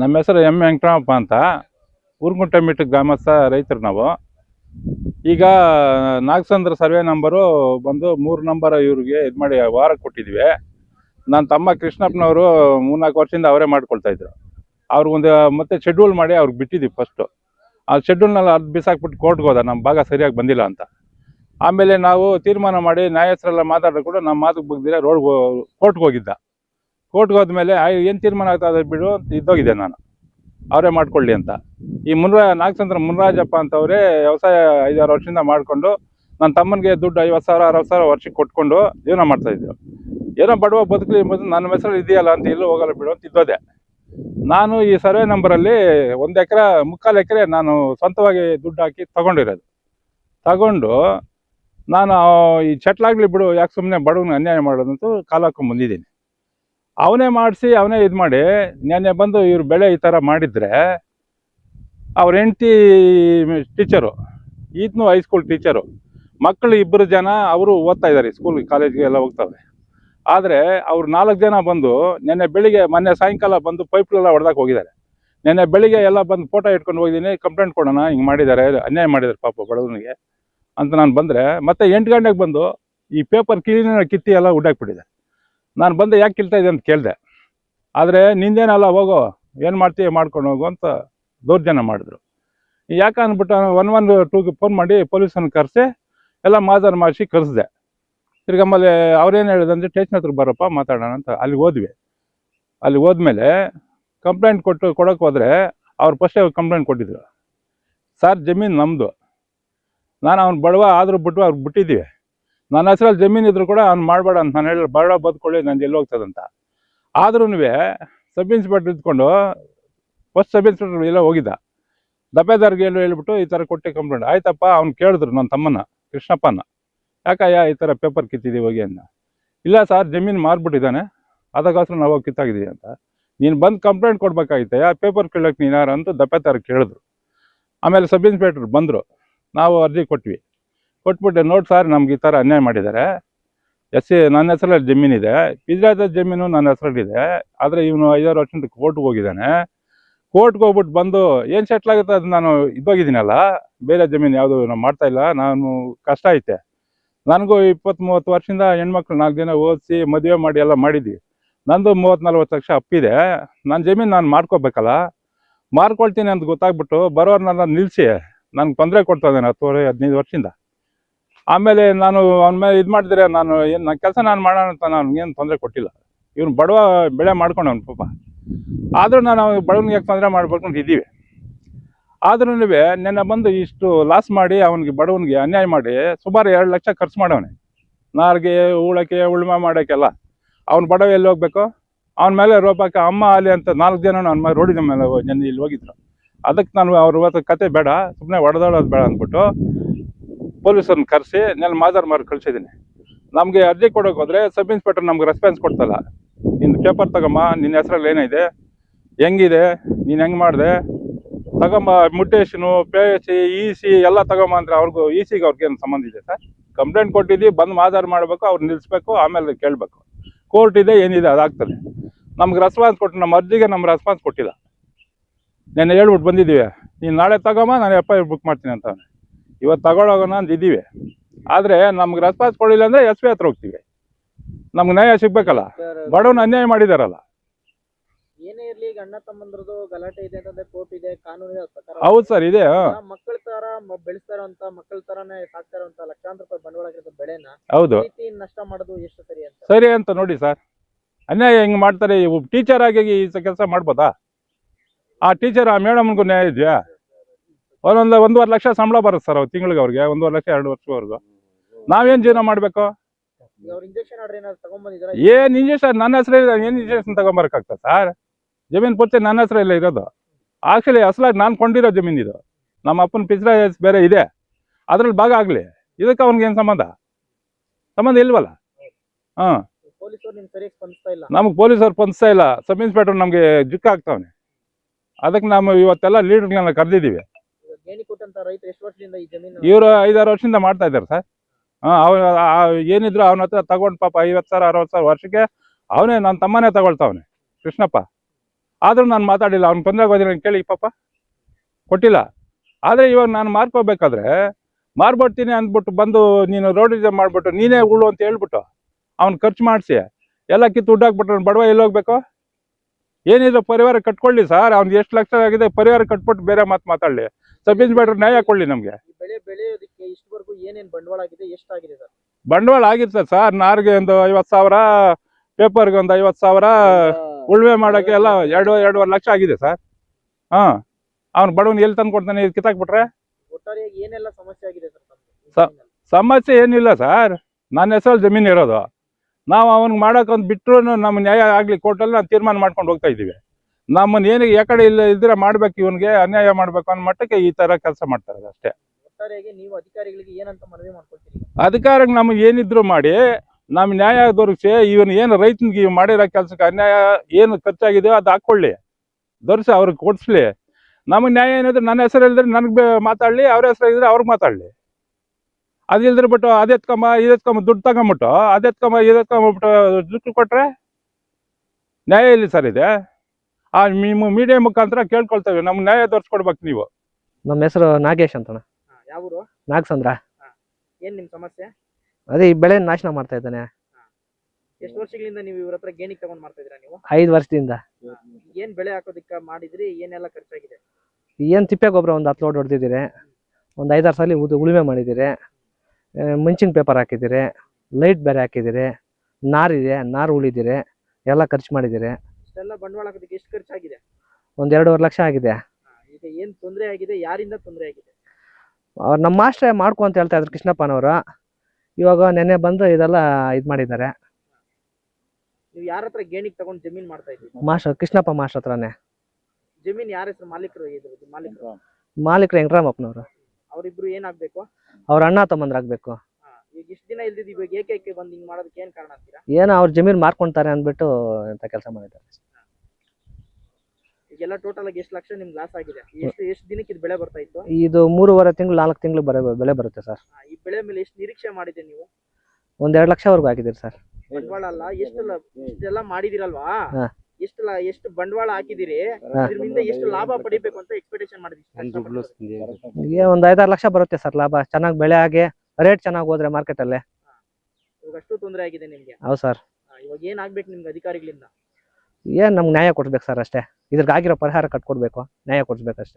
ನಮ್ಮ ಹೆಸರು ಎಂ ವೆಂಕಟರಾಮಪ್ಪ ಅಂತ. ಊರ್ಗುಂಟೆ ಮಿಟ್ಟು ಗ್ರಾಮಸ್ಥ ರೈತರು ನಾವು. ಈಗ ನಾಗಸಂದ್ರ ಸರ್ವೆ ನಂಬರು ಬಂದು ಮೂರು ನಂಬರ್ ಇವ್ರಿಗೆ ಇದು ಮಾಡಿ ವಾರಕ್ಕೆ ಕೊಟ್ಟಿದ್ವಿ. ನನ್ನ ತಮ್ಮ ಕೃಷ್ಣಪ್ಪನವರು ಮೂರ್ನಾಲ್ಕು ವರ್ಷದಿಂದ ಅವರೇ ಮಾಡ್ಕೊಳ್ತಾ ಇದ್ರು. ಅವ್ರಿಗೊಂದು ಮತ್ತೆ ಶೆಡ್ಯೂಲ್ ಮಾಡಿ ಅವ್ರಿಗೆ ಬಿಟ್ಟಿದ್ದೀವಿ ಫಸ್ಟು ಆ ಶೆಡ್ಯೂಲ್ನಲ್ಲಿ ಅರ್ಧ ಬಿಸಾಕ್ಬಿಟ್ಟು ಕೋರ್ಟ್ಗೆ ಹೋದ ನಮ್ಮ ಭಾಗ ಸರಿಯಾಗಿ ಬಂದಿಲ್ಲ ಅಂತ. ಆಮೇಲೆ ನಾವು ತೀರ್ಮಾನ ಮಾಡಿ ನ್ಯಾಯಸ್ಥರೆಲ್ಲ ಮಾತಾಡಿದ್ರು ಕೂಡ ನಮ್ಮ ಮಾತಿಗೆ ಬಗ್ದಿರ ರೋಡ್ಗೆ ಕೋರ್ಟ್ಗೆ ಹೋಗಿದ್ದ. ಕೋರ್ಟ್ಗೆ ಹೋದ್ಮೇಲೆ ಏನು ತೀರ್ಮಾನ ಆಗ್ತದೆ ಬಿಡು ಅಂತ ಇದ್ದೋಗಿದ್ದೆ ನಾನು. ಅವರೇ ಮಾಡ್ಕೊಳ್ಳಿ ಅಂತ. ಈ ಮುನ್ರಾ, ನಾಗಚಂದ್ರ ಮುನ್ರಾಜಪ್ಪ ಅಂತವರೇ ವ್ಯವಸಾಯ ಐದಾರು ವರ್ಷದಿಂದ ಮಾಡಿಕೊಂಡು ನನ್ನ ತಮ್ಮನಿಗೆ ದುಡ್ಡು ಐವತ್ತು ಸಾವಿರ, ಅರವತ್ತು ಸಾವಿರ ವರ್ಷಕ್ಕೆ ಕೊಟ್ಕೊಂಡು ಜೀವನ ಮಾಡ್ತಾ ಇದ್ರು. ಏನೋ ಬಡವ ಬದುಕಲಿ ಎಂಬುದು ನನ್ನ ಹೆಸರು ಇದೆಯಲ್ಲ ಅಂತ ಎಲ್ಲೂ ಹೋಗಲ್ಲ ಬಿಡು ಅಂತ ಇದ್ದೋದೆ. ನಾನು ಈ ಸರ್ವೆ ನಂಬರಲ್ಲಿ ಒಂದು ಎಕರೆ, ಮುಕ್ಕಾಲು ಎಕರೆ ನಾನು ಸ್ವಂತವಾಗಿ ದುಡ್ಡು ಹಾಕಿ ತಗೊಂಡಿರೋದು. ತಗೊಂಡು ನಾನು ಈ ಚಟ್ಲಾಗ್ಲಿ ಬಿಡು, ಯಾಕೆ ಸುಮ್ಮನೆ ಬಡವನ ಅನ್ಯಾಯ ಮಾಡೋದಂತೂ ಕಾಲಕ್ಕೂ ಮುಂದಿದ್ದೀನಿ. ಅವನೇ ಮಾಡಿಸಿ, ಅವನೇ ಇದು ಮಾಡಿ, ನೆನ್ನೆ ಬಂದು ಇವ್ರು ಬೆಳೆ ಈ ಥರ ಮಾಡಿದರೆ, ಅವ್ರ ಹೆಂಡ್ತಿ ಟೀಚರು, ಈತನು ಹೈಸ್ಕೂಲ್ ಟೀಚರು ಮಕ್ಕಳು ಇಬ್ಬರು ಜನ, ಅವರು ಓದ್ತಾ ಇದ್ದಾರೆ ಸ್ಕೂಲ್ ಕಾಲೇಜ್ಗೆ ಎಲ್ಲ ಹೋಗ್ತಾರೆ ಆದರೆ ಅವ್ರು ನಾಲ್ಕು ಜನ ಬಂದು, ನೆನ್ನೆ ಬೆಳಿಗ್ಗೆ, ಮೊನ್ನೆ ಸಾಯಂಕಾಲ ಬಂದು ಪೈಪ್ಲೆಲ್ಲ ಹೊಡೆದಾಕ್ ಹೋಗಿದ್ದಾರೆ. ನೆನ್ನೆ ಬೆಳಿಗ್ಗೆ ಎಲ್ಲ ಬಂದು ಫೋಟೋ ಇಟ್ಕೊಂಡು ಹೋಗಿದ್ದೀನಿ, ಕಂಪ್ಲೇಂಟ್ ಕೊಡೋಣ, ಹಿಂಗೆ ಮಾಡಿದ್ದಾರೆ, ಅನ್ಯಾಯ ಮಾಡಿದ್ದಾರೆ ಪಾಪ ಬಡವನಿಗೆ ಅಂತ ನಾನು ಬಂದರೆ, ಮತ್ತೆ ಎಂಟು ಗಂಟೆಗೆ ಬಂದು ಈ ಪೇಪರ್ ಕ್ಲೀನ ಕಿತ್ತಿ ಎಲ್ಲ ಉಡ್ಡಾಕ್ಬಿಟ್ಟಿದೆ ನಾನು ಬಂದು ಯಾಕೆ ಕಿಲ್ತಾ ಇದೆ ಅಂತ ಕೇಳಿದೆ. ಆದರೆ ನಿಂದೇನಲ್ಲ ಹೋಗೋ, ಏನು ಮಾಡ್ತೀಯ ಮಾಡ್ಕೊಂಡು ಹೋಗು ಅಂತ ದೌರ್ಜನ್ಯ ಮಾಡಿದ್ರು. ಯಾಕೆ ಅಂದ್ಬಿಟ್ಟು ಒನ್ ಒನ್ ಟೂಗೆ ಫೋನ್ ಮಾಡಿ ಪೊಲೀಸನ್ನು ಕರೆಸಿ ಎಲ್ಲ ಮಾತಾಡಿ ಮಾಡಿಸಿ ಕರೆಸಿದೆ. ತಿರ್ಗಿ ಆಮೇಲೆ ಅವ್ರೇನು ಹೇಳಿದಂದ್ರೆ ಸ್ಟೇಷನ್ ಹತ್ರ ಬರಪ್ಪ ಮಾತಾಡೋಣ ಅಂತ ಅಲ್ಲಿ ಹೋದ್ವಿ. ಅಲ್ಲಿ ಹೋದ್ಮೇಲೆ ಕಂಪ್ಲೇಂಟ್ ಕೊಟ್ಟು ಕೊಡೋಕೆ ಹೋದರೆ ಅವ್ರು ಫಸ್ಟೇ ಕಂಪ್ಲೇಂಟ್ ಕೊಟ್ಟಿದ್ರು. ಸರ್, ಜಮೀನು ನಮ್ಮದು ನಾನು ಅವ್ನು ಬಡವ ಆದರೂ ಬಿಟ್ಟು ಅವ್ರು ಬಿಟ್ಟಿದ್ದೀವಿ ನನ್ನ ಹೆಸರಲ್ಲಿ ಜಮೀನು ಇದ್ರು ಕೂಡ ಅವ್ನು ಮಾಡಬೇಡ ಅಂತ ನಾನು ಹೇಳಿ ಬರಡ ಬದುಕೊಳ್ಳಿ, ನಂದು ಎಲ್ಲಿ ಹೋಗ್ತದಂತ ಆದ್ರೂ ಸಬ್ ಇನ್ಸ್ಪೆಕ್ಟರ್ ಇದ್ಕೊಂಡು ಫಸ್ಟ್ ಸಬ್ ಇನ್ಸ್ಪೆಕ್ಟರ್ ಎಲ್ಲ ಹೋಗಿದ್ದ. ದಬ್ಬೆದಾರ್ಗೆ ಎಲ್ಲೋ ಹೇಳ್ಬಿಟ್ಟು ಈ ಥರ ಕೊಟ್ಟೆ ಕಂಪ್ಲೇಂಟ್. ಆಯ್ತಪ್ಪ, ಅವ್ನು ಕೇಳಿದ್ರು ನನ್ನ ತಮ್ಮನ ಕೃಷ್ಣಪ್ಪನ ಯಾಕಯ್ಯ ಈ ಥರ ಪೇಪರ್ ಕಿತ್ತಿದ್ದೀವಿ ಹೋಗಿ ಅಂದ ಇಲ್ಲ ಸರ್, ಜಮೀನು ಮಾರ್ಬಿಟ್ಟಿದ್ದಾನೆ. ಅದಕ್ಕೋಸ್ಕರ ನಾವು ಹೋಗಿ ಕಿತ್ತಾಗಿದ್ದೀವಿ ಅಂತ. ನೀನು ಬಂದು ಕಂಪ್ಲೇಂಟ್ ಕೊಡ್ಬೇಕಾಗಿತ್ತೆ ಯಾ ಪೇಪರ್ ಕೇಳಕ್ಕೆ ನೀನು ಯಾರು ಅಂತ ತಾರಕ್ಕೆ ಕೇಳಿದ್ರು. ಆಮೇಲೆ ಸಬ್ ಇನ್ಸ್ಪೆಕ್ಟರ್ ಬಂದರು. ನಾವು ಅರ್ಜಿ ಕೊಟ್ವಿ. ಕೊಟ್ಬಿಟ್ಟು ನೋಡಿ ಸರ್ ನಮ್ಗೆ ಈ ಥರ ಅನ್ಯಾಯ ಮಾಡಿದ್ದಾರೆ ಎಸ್ ಸಿ ನನ್ನ ಹೆಸರಲ್ಲಿ ಜಮೀನಿದೆ ಪಿಜ್ರಾದ ಜಮೀನು ನನ್ನ ಹೆಸರಲ್ಲಿದೆ. ಆದರೆ ಇವನು ಐದಾರು ವರ್ಷದಿಂದ ಕೋರ್ಟ್ಗೆ ಹೋಗಿದ್ದಾನೆ. ಕೋರ್ಟ್ಗೆ ಹೋಗ್ಬಿಟ್ಟು ಬಂದು ಏನು ಸೆಟ್ಲ್ ಆಗುತ್ತೆ ಅದು ನಾನು ಇದ್ದೋಗಿದ್ದೀನಲ್ಲ. ಬೇರೆ ಜಮೀನು ಯಾವುದು ನಾನು ಮಾಡ್ತಾ ಇಲ್ಲ. ನಾನು ಕಷ್ಟ ಐತೆ. ನನಗೂ ಇಪ್ಪತ್ತು ಮೂವತ್ತು ವರ್ಷದಿಂದ ಹೆಣ್ಮಕ್ಳು ನಾಲ್ಕು ಜನ ಓದಿಸಿ ಮದುವೆ ಮಾಡಿ ಎಲ್ಲ ಮಾಡಿದ್ವಿ. ನಂದು ಮೂವತ್ತು ನಲ್ವತ್ತು ಲಕ್ಷ ಅಪ್ಪಿದೆ. ನನ್ನ ಜಮೀನು ನಾನು ಮಾಡ್ಕೋಬೇಕಲ್ಲ. ಮಾರ್ಕೊಳ್ತೀನಿ ಅಂತ ಗೊತ್ತಾಗ್ಬಿಟ್ಟು ನನ್ನ ನಿಲ್ಲಿಸಿ ನನಗೆ ತೊಂದರೆ ಕೊಡ್ತಾ ಇದ್ದಾನೆ ಹತ್ತುವರೆ ಹದಿನೈದು ವರ್ಷದಿಂದ. ಆಮೇಲೆ ನಾನು ಅವನ ಮೇಲೆ ಇದು ಮಾಡಿದ್ರೆ ನಾನು ಏನು ನನ್ನ ಕೆಲಸ ನಾನು ಮಾಡೋಣ ಅಂತ ನಾನು ಏನು ತೊಂದರೆ ಕೊಟ್ಟಿಲ್ಲ. ಇವನು ಬಡವ ಬೆಳೆ ಮಾಡ್ಕೊಂಡು ಅವ್ನು ಪಾಪ. ಆದರೂ ನಾನು ಅವ್ನಿಗೆ ಬಡವನಿಗೆ ಯಾಕೆ ತೊಂದರೆ ಮಾಡ್ಬೇಕು ಇದ್ದೀವಿ. ಆದ್ರೂ ನಿನ್ನೆ ಬಂದು ಇಷ್ಟು ಲಾಸ್ ಮಾಡಿ ಅವನಿಗೆ ಬಡವನಿಗೆ ಅನ್ಯಾಯ ಮಾಡಿ ಸುಮಾರು ಎರಡು ಲಕ್ಷ ಖರ್ಚು ಮಾಡವನೆ. ನಾರಿಗೆ ಉಳಕ್ಕೆ ಉಳ್ಮೆ ಮಾಡೋಕ್ಕೆಲ್ಲ. ಅವ್ನು ಬಡವ ಎಲ್ಲಿ ಹೋಗ್ಬೇಕು? ಅವನ ಮೇಲೆ ರೋಪಾಕ ಅಮ್ಮ ಅಲ್ಲಿ ಅಂತ ನಾಲ್ಕು ಜನ ಅವ್ನ ಮೇಲೆ ರೋಡಿನ ಮೇಲೆ ಜನ ಇಲ್ಲಿ ಹೋಗಿದ್ರು. ಅದಕ್ಕೆ ನಾನು ಅವ್ರ ಇವತ್ತು ಕತೆ ಬೇಡ ಸುಮ್ಮನೆ ಹೊಡೆದಾಡೋದು ಬೇಡ ಅಂದ್ಬಿಟ್ಟು ಪೊಲೀಸರನ್ನ ಕರೆಸಿ ನೆಲ ಮಾಜರ್ ಮಾಡಿ ಕಳಿಸಿದ್ದೀನಿ ನಮಗೆ ಅರ್ಜಿ ಕೊಡೋಕೆ ಹೋದರೆ ಸಬ್ ಇನ್ಸ್ಪೆಕ್ಟರ್ ನಮ್ಗೆ ರೆಸ್ಪಾನ್ಸ್ ಕೊಡ್ತಲ್ಲ. ನಿನ್ನ ಪೇಪರ್ ತಗೊಂಬ, ನಿನ್ನ ಹೆಸರಲ್ಲಿ ಏನಿದೆ, ಹೆಂಗಿದೆ, ನೀನು ಹೆಂಗೆ ಮಾಡಿದೆ, ತಗೊಂಬ ಮುಟೇಶನು ಪೇ ಸಿ ಇ ಸಿ ಎಲ್ಲ ತಗೊಂಬ ಅಂದರೆ ಅವ್ರಿಗೂ ಇ ಸಿಗೆ ಅವ್ರಿಗೆ ಏನು ಸಂಬಂಧ ಇದೆ ಸರ್. ಕಂಪ್ಲೇಂಟ್ ಕೊಟ್ಟಿದ್ದೀವಿ ಬಂದು ಮಾಜರ್ ಮಾಡಬೇಕು, ಅವ್ರು ನಿಲ್ಲಿಸ್ಬೇಕು ಆಮೇಲೆ ಕೇಳಬೇಕು. ಕೋರ್ಟ್ ಇದೆ, ಏನಿದೆ, ಅದಾಗ್ತದೆ. ನಮ್ಗೆ ರೆಸ್ಪಾನ್ಸ್ ಕೊಟ್ಟು ನಮ್ಮ ಅರ್ಜಿಗೆ ನಮ್ಮ ರೆಸ್ಪಾನ್ಸ್ ಕೊಟ್ಟಿಲ್ಲ. ನೆನ್ನೆ ಹೇಳ್ಬಿಟ್ಟು ಬಂದಿದ್ದೀವಿ. ನೀನು ನಾಳೆ ತಗೊಂಬ, ನಾನು ಎಫ್ ಬುಕ್ ಮಾಡ್ತೀನಿ ಅಂತ. ಇವತ್ತು ತಗೊಳ್ಳೋಗೋಣ ಅಂತ ಇದ್ದೀವಿ. ಆದರೆ ನಮ್ಗೆ ರೆಸ್ಪಾನ್ಸ್ ಕೊಡಲಿಲ್ಲ ಅಂದರೆ ಎಸ್ ಪಿ ಹತ್ರ ಹೋಗ್ತೀವಿ. ನಮ್ಗೆ ನ್ಯಾಯ ಸಿಗ್ಬೇಕಲ್ಲ? ಬಡವನ ಅನ್ಯಾಯ ಮಾಡಿದಾರಲ್ಲ. ಏನೇ ಇರ್ಲಿ ಈಗ ಅಣ್ಣ ತಮ್ಮಂದ್ರದು ಗಲಾಟೆ ಇದೆ ಅಂತಂದ್ರೆ ಕೋರ್ಟ್ ಇದೆ ಕಾನೂನು ಪ್ರಕಾರ ಹೌದು ಸರ್ ಇದೆ. ಮಕ್ಕಳ ತರ ಬೆಳೆಸ್ತಾರ ಅಂತ ಮಕ್ಕಳ ತರಾನೇ ಸಾಕ್ತಾರ ಅಂತ ಲಕ್ಷಾಂತರ ರೂಪಾಯಿ ಬಂಡವಾಳ ಹಾಕಿರೋ ಬೆಳೆನ ಹೌದು. ರೀತಿ ನಷ್ಟ ಮಾಡೋದು ಎಷ್ಟು ಸರಿ ಅಂತ? ಸರಿ ಅಂತ ನೋಡಿ ಸರ್. ಅನ್ಯಾಯ ಹೆಂಗ್ ಮಾಡ್ತಾರೆ? ಟೀಚರ್ ಆಗಿ ಈ ಕೆಲಸ ಮಾಡ್ಬೋದಾ? ಆ ಟೀಚರ್ ಆ ಮೇಡಮ್ಗೂ ನ್ಯಾಯ ಇದೆಯಾ? ಒಂದೊಂದು ಒಂದೂವರೆ ಲಕ್ಷ ಸಂಬಳ ಬರುತ್ತೆ ಸರ್ ಅವ್ರು ತಿಂಗಳಿಗೆ ಅವ್ರಿಗೆ ಒಂದೂವರೆ ಲಕ್ಷ ಎರಡು ವರ್ಷವರೆಗೂ. ನಾವೇನು ಜೀವನ ಮಾಡಬೇಕು? ಏನ್ ಅವ್ರ ಇಂಜೆಕ್ಷನ್ ನನ್ನ ಇಲ್ಲ ಏನು ಇಂಜೆಕ್ಷನ್ ನನ್ನ ಹೆಸರಲ್ಲಿ ಏನು ಇಂಜೆಕ್ಷನ್ ತಗೊಂಬರಕ್ಕಾಗ್ತದೆ ಸರ್? ಜಮೀನು ಪೂರ್ತಿ ನನ್ನ ಹೆಸರಲ್ಲೇ ಇರೋದು. ಆಕ್ಚುಲಿ ಅಸಲಾಗಿ ನಾನು ಕೊಂಡಿರೋ ಜಮೀನು ಇದು. ನಮ್ಮ ಅಪ್ಪನ ಪಿಸ್ರ ಬೇರೆ ಇದೆ. ಅದ್ರಲ್ಲಿ ಭಾಗ ಆಗಲಿ. ಇದಕ್ಕೆ ಅವ್ನಿಗೆ ಏನು ಸಂಬಂಧ? ಸಂಬಂಧ ಇಲ್ವಲ್ಲ? ಹಾಂ. ಸ್ಪಂದಿಸ್ತಾ ನಮಗೆ ಪೊಲೀಸರು ಪಂಚ್ತಾ ಇಲ್ಲ. ಸಬ್ ಇನ್ಸ್ಪೆಕ್ಟರ್ ನಮಗೆ ಜುಕ್ಕ ಆಗ್ತಾವನೆ ಅದಕ್ಕೆ ನಾವು ಇವತ್ತೆಲ್ಲ ಲೀಡರ್ಗಳನ್ನ ಕರೆದಿದ್ದೀವಿ. ಇವರು ಐದಾರು ವರ್ಷದಿಂದ ಮಾಡ್ತಾ ಇದ್ದಾರೆ ಸರ್. ಹಾಂ, ಅವ ಆ- ಏನಿದ್ರು ಅವನ ಹತ್ರ ತಗೊಂಡು ಪಾಪ ಐವತ್ತು ಸಾವಿರ, ಅರವತ್ತು ಸಾವಿರ ವರ್ಷಕ್ಕೆ ಅವನೇ ನನ್ನ ತಮ್ಮನೇ ತಗೊಳ್ತಾವನೆ, ಕೃಷ್ಣಪ್ಪ. ಆದರೂ ನಾನು ಮಾತಾಡಿಲ್ಲ, ಅವ್ನು ತೊಂದರೆ ಆಗೋದಿಲ್ಲ ಕೇಳಿ ಪಾಪ, ಕೊಟ್ಟಿಲ್ಲ. ಆದರೆ ಇವಾಗ ನಾನು ಮಾರ್ಕೋಬೇಕಾದ್ರೆ ಮಾರ್ಬಿಡ್ತೀನಿ ಅಂದ್ಬಿಟ್ಟು ಬಂದು ನೀನು ರೋಡಿಗೆ ಮಾಡಿಬಿಟ್ಟು ನೀನೇ ಉಳು ಅಂತ ಹೇಳ್ಬಿಟ್ಟು ಅವ್ನು ಖರ್ಚು ಮಾಡಿಸಿ. ಎಲ್ಲ ಕಿತ್ತು ದುಡ್ಡು ಬಡವ ಎಲ್ಲಿ ಹೋಗ್ಬೇಕು? ಏನಿದ್ರು ಪರಿವಾರ ಕಟ್ಕೊಳ್ಳಿ ಸರ್. ಅವ್ನಿಗೆ ಎಷ್ಟು ಲಕ್ಷ ಆಗಿದೆ, ಪರಿವಾರ ಕಟ್ಬಿಟ್ಟು ಬೇರೆ ಮಾತು ಮಾತಾಡಲಿ. ಸಬ್ ಇನ್ಸ್ಪೆಕ್ಟರ್ ನ್ಯಾಯ ಕೊಡ್ಲಿ ನಮಗೆ. ಬೆಳೆ ಬೆಳೆಯೋದಕ್ಕೆ ಇಷ್ಟವರೆಗೂ ಏನೇನ್ ಬಂಡವಾಳ ಆಗಿದೆ ಎಷ್ಟಾಗಿದೆ ಸರ್? ಬಂಡವಾಳ ಆಗಿರ್ತದೆ ಸರ್ ನಾರ್ಗೆ ಒಂದು ಐವತ್ ಸಾವಿರ ಪೇಪರ್ಗೆ ಒಂದು ಐವತ್ ಸಾವಿರ ಉಳ್ವೆ ಮಾಡೋಕ್ಕೆ ಎಲ್ಲ ಎರಡು ಎರಡೂವರೆ ಲಕ್ಷ ಆಗಿದೆ ಸರ್. ಹಾಂ ಅವ್ನು ಬಡವನ್ ಎಲ್ಲಿ ತಂದು ಕೊಡ್ತಾನೆ ಇದು ಕಿತ್ತಾಕ್ಬಿಟ್ರೆ? ಒಟ್ಟಾರೆಯಾಗಿ ಏನೆಲ್ಲ ಸಮಸ್ಯೆ ಆಗಿದೆ ಸರ್ ಸ- ಸಮಸ್ಯೆ ಏನಿಲ್ಲ ಸರ್. ನನ್ನ ಹೆಸರಲ್ಲಿ ಜಮೀನು ಇರೋದು. ನಾವು ಅವ್ನಿಗೆ ಮಾಡೋಕೊಂದು ಬಿಟ್ಟರು ನಮ್ಮ ನ್ಯಾಯ ಆಗಲಿ ಕೋರ್ಟಲ್ಲಿ ನಾನು ತೀರ್ಮಾನ ಮಾಡ್ಕೊಂಡು ಹೋಗ್ತಾ ಇದ್ದೀವಿ. ನಮ್ಮನ್ನು ಏನಿಗೆ ಯಾಕಡೆ ಇಲ್ಲ ಇದ್ರೆ ಮಾಡ್ಬೇಕು ಇವನ್ಗೆ ಅನ್ಯಾಯ ಮಾಡ್ಬೇಕು ಅನ್ನೋ ಮಟ್ಟಕ್ಕೆ ಈ ತರ ಕೆಲಸ ಮಾಡ್ತಾರೆ ಅಷ್ಟೇ. ನೀವು ಅಧಿಕಾರಿಗಳಿಗೆ ಏನಂತ ಮನವಿ ಮಾಡ್ಕೊಳ್ತೀರಿ? ನಮಗೆ ಏನಿದ್ರು ಮಾಡಿ ನಮ್ ನ್ಯಾಯ ದೊರಕಿಸಿ ಇವನ್ ಏನು ರೈತನಿಗೆ ಮಾಡಿರೋ ಕೆಲಸಕ್ಕೆ ಅನ್ಯಾಯ ಏನು ಖರ್ಚಾಗಿದೆಯೋ ಅದು ಹಾಕೊಳ್ಳಿ ದೊರಸಿ ಅವ್ರಿಗೆ ಕೊಡಿಸ್ಲಿ. ನಮಗೆ ನ್ಯಾಯ ಏನಿದ್ರೆ ನನ್ನ ಹೆಸರು ಇಲ್ದ್ರೆ ನನಗೆ ಮಾತಾಡ್ಲಿ ಅವ್ರ ಹೆಸರು ಇದ್ರೆ ಅವ್ರಿಗೆ ಮಾತಾಡಲಿ. ಅದಿಲ್ದ್ರೆ ಬಿಟ್ಟು ಅದೆತ್ಕೊಂಬ ಇದೆತ್ಕೊಂಬ ದುಡ್ಡು ತಗೊಂಬಿಟ್ಟು ಅದೆತ್ಕೊಂಬ ಇದೆತ್ಕೊಂಬಿಟ್ಟು ದುಡ್ಡು ಕೊಟ್ರೆ ನ್ಯಾಯ ಇಲ್ಲಿ ಸರ್ ಇದೆ? ಆ ನಿಮ್ಮ ಮೀಡಿಯಾ ಮುಖಾಂತರ ಕೇಳ್ಕೊಳ್ತೇವೆ. ನಮ್ಗೆ ನ್ಯಾಯ ತೋರಿಸ್ಕೊಡ್ಬೇಕು ನೀವು. ನಮ್ಮ ಹೆಸರು ನಾಗೇಶ್ ಅಂತಣ್ಣ. ಯಾವೂರು ನಾಗಸಂದ್ರ. ಏನ್ ನಿಮ್ ಸಮಸ್ಯೆ? ಅದೇ ಈ ಬೆಳೆ ನಾಶನ ಮಾಡ್ತಾ ಇದ್ದಾನೆ. ಎಷ್ಟು ವರ್ಷಗಳಿಂದ ನೀವು ಇವ್ರ ಹತ್ರ ಗೇಣಿಗೆ ತಗೊಂಡ್ ಮಾಡ್ತಾ ಇದ್ದೀರಾ ನೀವು? ಐದು ವರ್ಷದಿಂದ. ಏನ್ ಬೆಳೆ ಹಾಕೋದಿಕ್ಕ ಮಾಡಿದ್ರಿ? ಏನೆಲ್ಲ ಖರ್ಚಾಗಿದೆ? ಏನು ತಿಪ್ಪೆ ಗೊಬ್ಬರ ಒಂದು ಹತ್ತು ಲೋಡ್ ಹೊಡೆದಿದ್ದೀರಿ. ಒಂದು ಐದಾರು ಸಲ ಉದು ಉಳುಮೆ ಮಾಡಿದ್ದೀರಿ. ಮುಂಚಿನ ಪೇಪರ್ ಹಾಕಿದ್ದೀರಿ. ಲೈಟ್ ಬೇರೆ ಹಾಕಿದ್ದೀರಿ. ನಾರಿದೆ ನಾರು ಉಳಿದಿರಿ ಎಲ್ಲ ಖರ್ಚು ಮಾಡಿದ್ದೀರಿ. ಇಷ್ಟೆಲ್ಲ ಬಂಡವಾಳ ಹಾಕೋದಕ್ಕೆ ಎಷ್ಟು ಖರ್ಚಾಗಿದೆ? ಒಂದ್ ಎರಡೂವರೆ ಲಕ್ಷ ಆಗಿದೆ. ಈಗ ಏನ್ ತೊಂದರೆ ಆಗಿದೆ? ಯಾರಿಂದ ತೊಂದರೆ ಆಗಿದೆ? ಅವ್ರು ನಮ್ಮ ಮಾಸ್ಟ್ರೆ ಮಾಡ್ಕೊ ಅಂತ ಹೇಳ್ತಾ ಇದ್ರು ಕೃಷ್ಣಪ್ಪನವರು. ಇವಾಗ ನೆನ್ನೆ ಬಂದು ಇದೆಲ್ಲ ಇದು ಮಾಡಿದ್ದಾರೆ. ನೀವು ಯಾರ ಹತ್ರ ಗೇಣಿಗೆ ತಗೊಂಡ್ ಜಮೀನ್ ಮಾಡ್ತಾ ಇದ್ದೀವಿ ಮಾಸ್ಟರ್ ಕೃಷ್ಣಪ್ಪ ಮಾಸ್ಟರ್ ಹತ್ರನೇ. ಜಮೀನ್ ಯಾರ ಹೆಸರು? ಮಾಲೀಕರು ಇದ್ರದ್ದು? ಮಾಲೀಕರು? ಮಾಲೀಕರು ವೆಂಕಟರಾಮಪ್ಪನವರು ಅವರಿಬ್ರು ಏನಾಗ್ಬೇಕು ಅವ್ರ ಅಣ್ಣ ತಮ್ಮಂದ್ರಾಗಬೇಕು. ಈಗ ದಿನ ಇಲ್ದಿದ್ದು ಇವಾಗ ಏಕೈಕೆ ಬಂದು ಹಿಂಗ್ ಮಾಡೋದಕ್ಕೆ ಏನ್ ಕಾರಣ ಅಂತೀರಾ? ಏನೋ ಅವ್ರ ಜಮೀನ್ ಮಾರ್ಕೊಂತಾರೆ ಅಂದ್ಬಿಟ್ಟು ಅಂತ ಕೆಲಸ ಮಾಡಿದ್ದಾರೆ ಈಗೆಲ್ಲ ಟೋಟಲ್ ಆಗಿ ಎಷ್ಟು ಲಕ್ಷ ನಿಮ್ಗೆ ಲಾಸ್ ಆಗಿದೆ? ಎಷ್ಟು ಎಷ್ಟು ದಿನಕ್ಕೆ ಇದು ಬೆಳೆ ಬರ್ತಾ ಇತ್ತು? ಇದು ಮೂರುವರೆ ತಿಂಗಳು ನಾಲ್ಕು ತಿಂಗಳು ಬರ ಬೆಳೆ ಬರುತ್ತೆ ಸರ್. ಈ ಬೆಳೆ ಮೇಲೆ ಎಷ್ಟು ನಿರೀಕ್ಷೆ ಮಾಡಿದೆ ನೀವು? ಒಂದ್ ಎರಡು ಲಕ್ಷವರೆಗೂ ಹಾಕಿದ್ದೀರಿ ಸರ್. ಬಂಡವಾಳ ಅಲ್ಲ ಎಷ್ಟು ಲ- ಇಷ್ಟೆಲ್ಲ ಮಾಡಿದಿರಲ್ವಾ? ಹಾ. ಎಷ್ಟು ಲ- ಎಷ್ಟು ಬಂಡವಾಳ ಹಾಕಿದಿರಿ? ಇದರಿಂದ ಎಷ್ಟು ಲಾಭ ಪಡಿಬೇಕು ಅಂತ ಎಕ್ಸ್ಪೆಕ್ಟೇಷನ್ ಮಾಡಿದ್ರಿ. ಈಗ ಒಂದು ಐದಾರು ಲಕ್ಷ ಬರುತ್ತೆ ಸರ್ ಲಾಭ. ಚೆನ್ನಾಗಿ ಬೆಳೆ ಆಗಿ ರೇಟ್ ಚೆನ್ನಾಗಿ ಹೋದ್ರೆ ಮಾರ್ಕೆಟಲ್ಲಿ ಇವಾಗ ಅಷ್ಟು ತೊಂದರೆ ಆಗಿದೆ ನಿಮ್ಗೆ? ಹೌದು ಸರ್ ಇವಾಗ ಏನ್ ಆಗ್ಬೇಕು ನಿಮ್ಗೆ ಅಧಿಕಾರಿಗಳಿಂದ? ಏನು ನಮ್ಗೆ ನ್ಯಾಯ ಕೊಡ್ಬೇಕು ಸರ್ ಅಷ್ಟೇ. ಇದ್ರಾಗಿರೋ ಆಗಿರೋ ಪರಿಹಾರ ಕಟ್ಕೊಡ್ಬೇಕು. ನ್ಯಾಯ ಕೊಡ್ಬೇಕು ಅಷ್ಟೇ